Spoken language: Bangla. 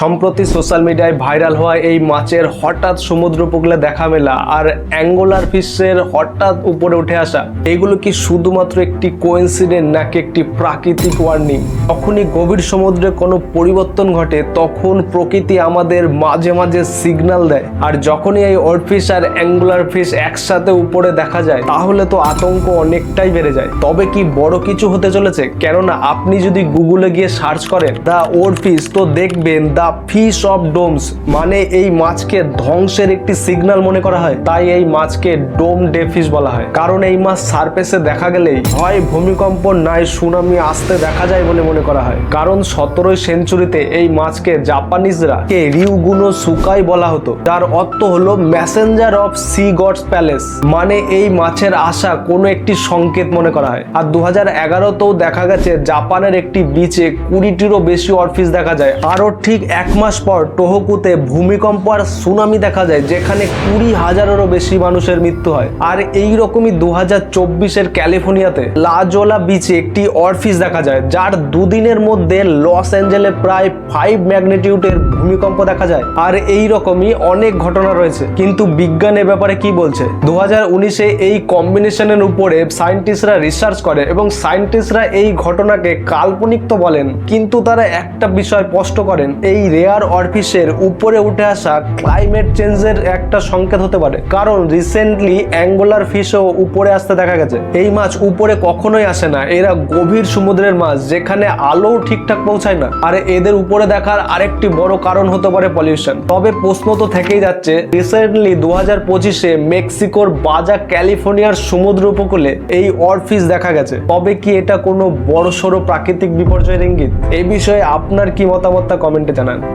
সম্প্রতি সোশ্যাল মিডিয়ায় ভাইরাল হওয়া এই মাছের হঠাৎ সমুদ্র উপকূলে দেখা মেলা আর অ্যাঙ্গোলার ফিশের হঠাৎ উপরে উঠে আসা, এগুলো কি শুধুমাত্র একটি কোইন্সিডেন্ট নাকি একটি প্রাকৃতিক ওয়ার্নিং যখনই গভীর সমুদ্রে কোনো পরিবর্তন ঘটে, তখন প্রকৃতি আমাদের মাঝে মাঝে সিগন্যাল দেয়। আর যখনই এই ওয়ার্ডফিশ আর অ্যাঙ্গুলার ফিশ একসাথে উপরে দেখা যায়, তাহলে তো আতঙ্ক অনেকটাই বেড়ে যায়। তবে কি বড় কিছু হতে চলেছে? কেননা আপনি যদি গুগলে গিয়ে সার্চ করেন দ্য ফিশ তো দেখবেন দ্য ফিশ অফ ডোমস মানে এই মাছকে ধ্বংসের একটি সিগন্যাল মনে করা হয়। তাই এই মাছকে ডোম ডে ফিশ বলা হয়। কারণ এই মাছ সারফেসে দেখা গেলেই হয় ভূমিকম্প, নাই সুনামি, আসতে দেখা যায় বলে মনে করা হয়। কারণ সতেরোই সেঞ্চুরিতে এই মাছকে জাপানিজরা কে রিউগুনো সুকাই বলা হতো। যার অর্থ হলো messenger of sea gods palace মানে এই মাছের আশা কোনো একটি সংকেত মনে করা হয়। আর দু হাজার এগারোতেও দেখা গেছে জাপানের একটি বিচে কুড়িটিরও বেশি অরফিস দেখা যায়। আরও ঠিক এক মাস পর টোহকুতে ভূমিকম্প আর সুনামি দেখা যায়, যেখানে কুড়ি হাজারেরও বেশি মানুষের মৃত্যু হয়। আর এই রকমই দু হাজার চব্বিশের ক্যালিফোর্নিয়াতে লাজোলা বিচে একটি অরফিস দেখা যায়, যার দুদিনের মধ্যে লস অ্যাঞ্জেলে প্রায় ফাইভ ম্যাগনিটিউডের ভূমিকম্প দেখা যায়। আর এই রকমই অনেক ঘটনা রয়েছে। কিন্তু বিজ্ঞান এ ব্যাপারে কি বলছে? দু হাজার উনিশে এই কম্বিনেশনের উপরে সায়েন্টিস্টরা রিসার্চ করে এবং সায়েন্টিস্টরা এই ঘটনাকে কাল্পনিক তো বলেন, কিন্তু তারা একটা বিষয় স্পষ্ট করেন, এই রেয়ার অরফিসের উপরে উঠে আসা ক্লাইমেট চেঞ্জের একটা সংকেত হতে পারে। কারণ রিসেন্টলি অ্যাঙ্গুলার ফিশও উপরে আসতে দেখা গেছে। এই মাছ উপরে কখনোই আসে না। এরা গভীর সমুদ্রের মাছ, যেখানে আলো ঠিকঠাক পৌঁছায় না। আর এদের উপরে দেখার আরেকটি বড় কারণ হতে পারে পলিউশন তবে প্রশ্ন তো থেকেই যাচ্ছে রিসেন্টলি দু হাজার পঁচিশে মেক্সিকোর বাজা ক্যালিফোর্নিয়ার সমুদ্র উপকূলে এই অরফিস দেখা গেছে। তবে কি এটা কোনো বড়সড় প্রাকৃতিক বিপর্যয়ের ইঙ্গিত? এই বিষয়ে আপনার কি মতামত তা কমেন্টে জানান।